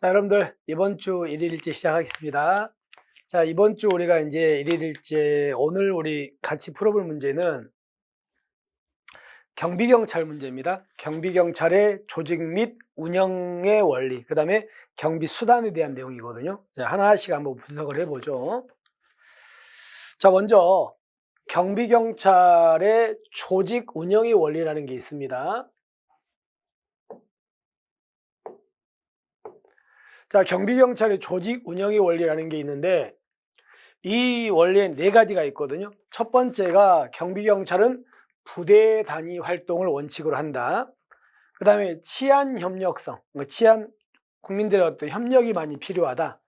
자, 여러분들 이번 주 일일일제 시작하겠습니다. 자, 이번 주 우리가 이제 일일일제 오늘 우리 같이 풀어볼 문제는 경비경찰 문제입니다. 경비경찰의 조직 및 운영의 원리, 그 다음에 경비수단에 대한 내용이거든요. 자, 하나씩 한번 분석을 해보죠. 자, 먼저 경비경찰의 조직 운영의 원리라는 게 있습니다. 자, 경비경찰의 조직 운영의 원리라는 게 있는데 이 원리에 네 가지가 있거든요. 첫 번째가 경비경찰은 부대 단위 활동을 원칙으로 한다. 그 다음에 치안 협력성, 뭐 치안 국민들의 어떤 협력이 많이 필요하다.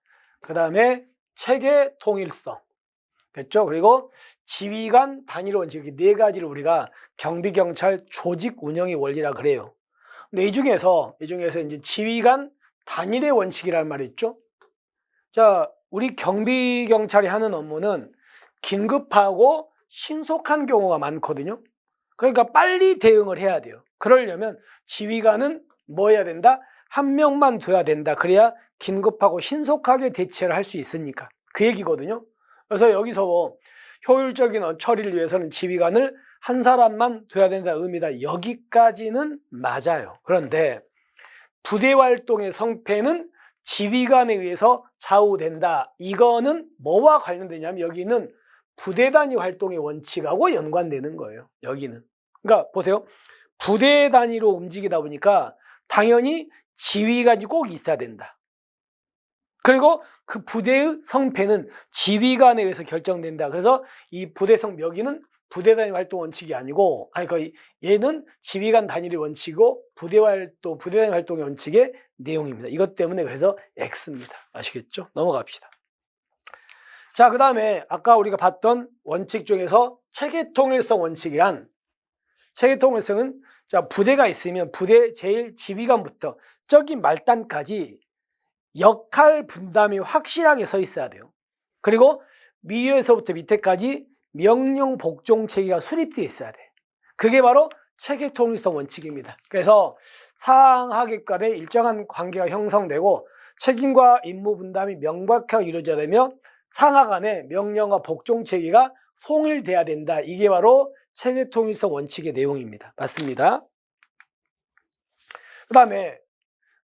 그 다음에 체계 통일성, 됐죠? 그리고 지휘관 단일 원칙 이렇게 네 가지를 우리가 경비경찰 조직 운영의 원리라 그래요. 근데 이 중에서 이 중에서 이제 지휘관 단일의 원칙이라는 말이 있죠. 자, 우리 경비 경찰이 하는 업무는 긴급하고 신속한 경우가 많거든요. 그러니까 빨리 대응을 해야 돼요. 그러려면 지휘관은 뭐 해야 된다? 한 명만 둬야 된다. 그래야 긴급하고 신속하게 대처를 할 수 있으니까. 그 얘기거든요. 그래서 여기서 뭐 효율적인 처리를 위해서는 지휘관을 한 사람만 둬야 된다 의미다. 여기까지는 맞아요. 그런데 부대 활동의 성패는 지휘관에 의해서 좌우된다. 이거는 뭐와 관련되냐면 여기는 부대 단위 활동의 원칙하고 연관되는 거예요. 여기는. 그러니까 보세요. 부대 단위로 움직이다 보니까 당연히 지휘관이 꼭 있어야 된다. 그리고 그 부대의 성패는 지휘관에 의해서 결정된다. 그래서 이 부대성 여기는 부대 단위 활동 원칙이 아니고 아니 그 얘는 지휘관 단위의 원칙이고 부대 활동 부대 단위 활동의 원칙의 내용입니다. 이것 때문에 그래서 X입니다. 아시겠죠? 넘어갑시다. 자, 그다음에 아까 우리가 봤던 원칙 중에서 체계 통일성 원칙이란 체계 통일성은 자, 부대가 있으면 부대 제일 지휘관부터 저기 말단까지 역할 분담이 확실하게 서 있어야 돼요. 그리고 위에서부터 밑에까지 명령 복종 체계가 수립되어 있어야 돼. 그게 바로 체계 통일성 원칙입니다. 그래서 상하계 간에 일정한 관계가 형성되고 책임과 임무 분담이 명백하게 이루어져야 되며 상하 간에 명령과 복종 체계가 통일돼야 된다. 이게 바로 체계 통일성 원칙의 내용입니다. 맞습니다. 그 다음에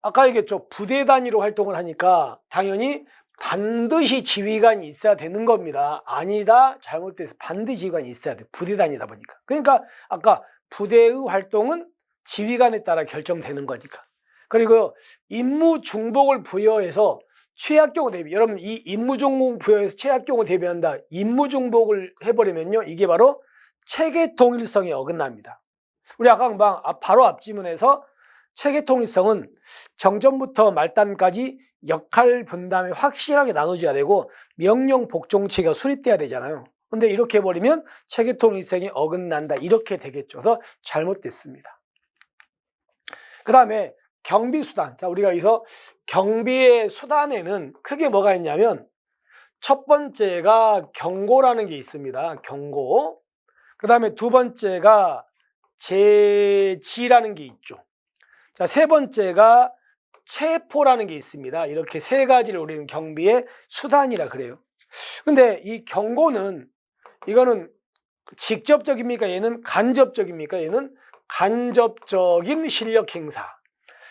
아까 얘기했죠. 부대 단위로 활동을 하니까 당연히 반드시 지휘관이 있어야 되는 겁니다. 아니다. 잘못돼서 반드시 지휘관이 있어야 돼. 부대 단위다 보니까. 그러니까 아까 부대의 활동은 지휘관에 따라 결정되는 거니까. 그리고 임무 중복을 부여해서 최악 경우 대비. 여러분 이 임무 중복 부여해서 최악 경우 대비한다. 임무 중복을 해버리면요. 이게 바로 체계 통일성에 어긋납니다. 우리 아까 금방 바로 앞 지문에서 체계 통일성은 정전부터 말단까지 역할 분담이 확실하게 나눠져야 되고 명령 복종 체계가 수립돼야 되잖아요. 근데 이렇게 해버리면 체계 통일성이 어긋난다. 이렇게 되겠죠. 그래서 잘못됐습니다. 그 다음에 경비수단. 자, 우리가 여기서 경비의 수단에는 크게 뭐가 있냐면 첫 번째가 경고라는 게 있습니다. 경고. 그 다음에 두 번째가 제지라는 게 있죠. 자, 세 번째가 체포라는 게 있습니다. 이렇게 세 가지를 우리는 경비의 수단이라 그래요. 근데 이 경고는 이거는 직접적입니까? 얘는 간접적입니까? 얘는 간접적인 실력 행사.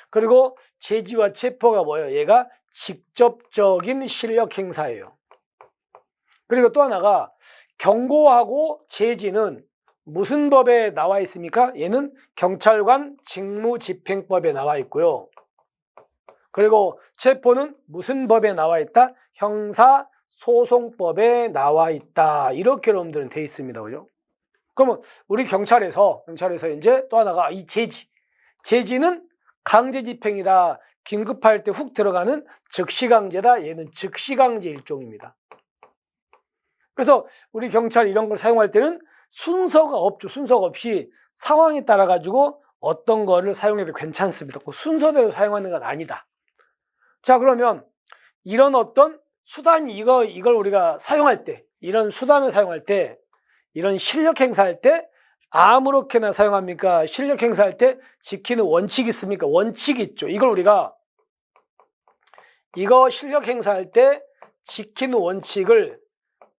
그리고 제지와 체포가 뭐예요? 얘가 직접적인 실력 행사예요. 그리고 또 하나가 경고하고 제지는 무슨 법에 나와 있습니까? 얘는 경찰관 직무집행법에 나와 있고요. 그리고 체포는 무슨 법에 나와 있다? 형사 소송법에 나와 있다. 이렇게 여러분들은 돼 있습니다. 그죠? 그러면 우리 경찰에서, 경찰에서 이제 또 하나가 이 제지. 제지는 강제 집행이다. 긴급할 때 훅 들어가는 즉시 강제다. 얘는 즉시 강제 일종입니다. 그래서 우리 경찰 이런 걸 사용할 때는 순서가 없죠. 순서가 없이 상황에 따라 가지고 어떤 거를 사용해도 괜찮습니다. 그 순서대로 사용하는 건 아니다. 자, 그러면 이런 어떤 수단 이거 이걸 우리가 사용할 때 이런 수단을 사용할 때 이런 실력 행사할 때 아무렇게나 사용합니까? 실력 행사할 때 지키는 원칙이 있습니까? 원칙이 있죠. 이걸 우리가 이거 실력 행사할 때 지키는 원칙을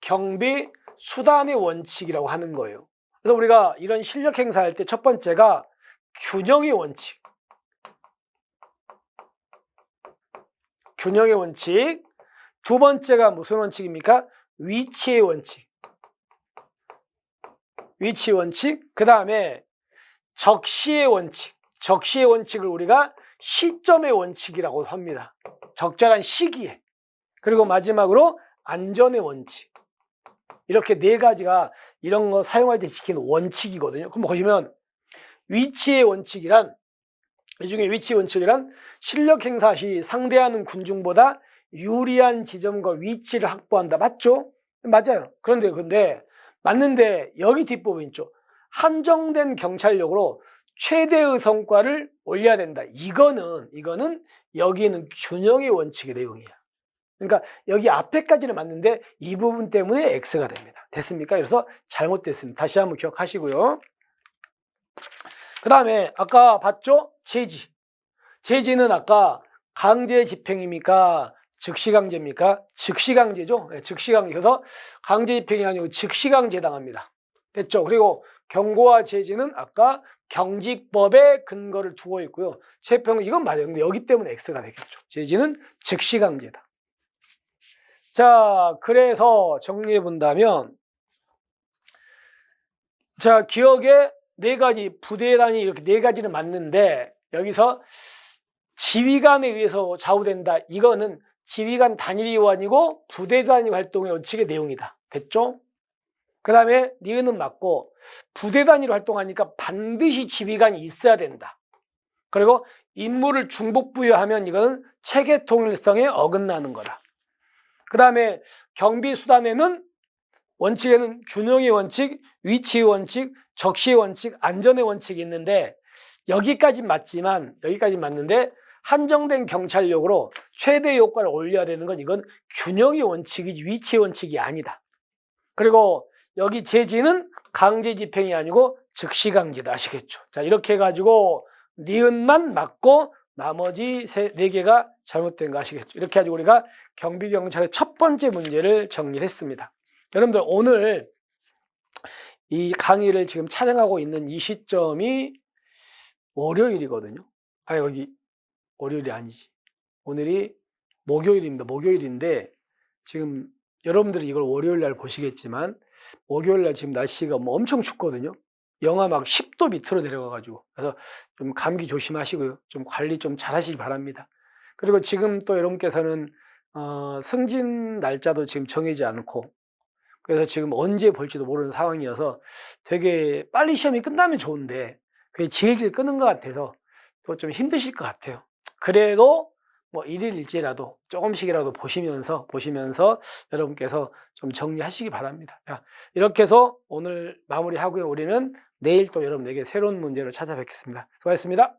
경비 수단의 원칙이라고 하는 거예요. 그래서 우리가 이런 실력 행사할 때 첫 번째가 균형의 원칙. 균형의 원칙. 두 번째가 무슨 원칙입니까? 위치의 원칙. 위치 원칙. 그 다음에 적시의 원칙. 적시의 원칙을 우리가 시점의 원칙이라고 합니다. 적절한 시기에. 그리고 마지막으로 안전의 원칙. 이렇게 네 가지가 이런 거 사용할 때 지키는 원칙이거든요. 그럼 보시면 위치의 원칙이란 이 중에 위치 원칙이란 실력 행사 시 상대하는 군중보다 유리한 지점과 위치를 확보한다. 맞죠? 맞아요. 그런데 근데 맞는데 여기 뒷부분 있죠. 한정된 경찰력으로 최대의 성과를 올려야 된다. 이거는 이거는 여기는 균형의 원칙의 내용이야. 그러니까 여기 앞에까지는 맞는데 이 부분 때문에 X가 됩니다. 됐습니까? 그래서 잘못됐습니다. 다시 한번 기억하시고요. 그 다음에 아까 봤죠? 제지. 제지는 아까 강제 집행입니까? 즉시 강제입니까? 즉시 강제죠. 네, 즉시 강제. 그래서 강제 집행이 아니고 즉시 강제 당합니다. 됐죠? 그리고 경고와 제지는 아까 경직법에 근거를 두고 있고요. 체평은 이건 맞아요. 근데 여기 때문에 X가 되겠죠. 제지는 즉시 강제다. 자, 그래서 정리해 본다면, 자, 기억에 네 가지, 부대 단위 이렇게 네 가지는 맞는데, 여기서 지휘관에 의해서 좌우된다. 이거는 지휘관 단일이 아니고 부대 단위 활동의 원칙의 내용이다. 됐죠? 그 다음에 니은은 맞고, 부대 단위로 활동하니까 반드시 지휘관이 있어야 된다. 그리고 임무를 중복 부여하면 이거는 체계 통일성에 어긋나는 거다. 그 다음에 경비 수단에는 원칙에는 균형의 원칙, 위치의 원칙, 적시의 원칙, 안전의 원칙이 있는데 여기까지 맞지만 여기까지 맞는데 한정된 경찰력으로 최대 효과를 올려야 되는 건 이건 균형의 원칙이지 위치의 원칙이 아니다. 그리고 여기 제지는 강제 집행이 아니고 즉시 강제다 아시겠죠? 자 이렇게 해가지고 니은만 맞고 나머지 세, 네 개가 잘못된 거 아시겠죠? 이렇게 가지고 우리가 경비경찰의 첫 번째 문제를 정리를 했습니다. 여러분들 오늘 이 강의를 지금 촬영하고 있는 이 시점이 월요일이거든요. 아 여기 월요일이 아니지. 오늘이 목요일입니다. 목요일인데 지금 여러분들이 이걸 월요일 날 보시겠지만 목요일 날 지금 날씨가 뭐 엄청 춥거든요. 영하 막 10도 밑으로 내려가가지고 그래서 좀 감기 조심하시고요. 좀 관리 좀 잘하시기 바랍니다. 그리고 지금 또 여러분께서는 어, 승진 날짜도 지금 정해지 않고 그래서 지금 언제 볼지도 모르는 상황이어서 되게 빨리 시험이 끝나면 좋은데 그게 질질 끄는 것 같아서 또 좀 힘드실 것 같아요. 그래도 뭐 일일 일지라도 조금씩이라도 보시면서 보시면서 여러분께서 좀 정리하시기 바랍니다. 자, 이렇게 해서 오늘 마무리하고요. 우리는 내일 또 여러분에게 새로운 문제로 찾아뵙겠습니다. 수고하셨습니다.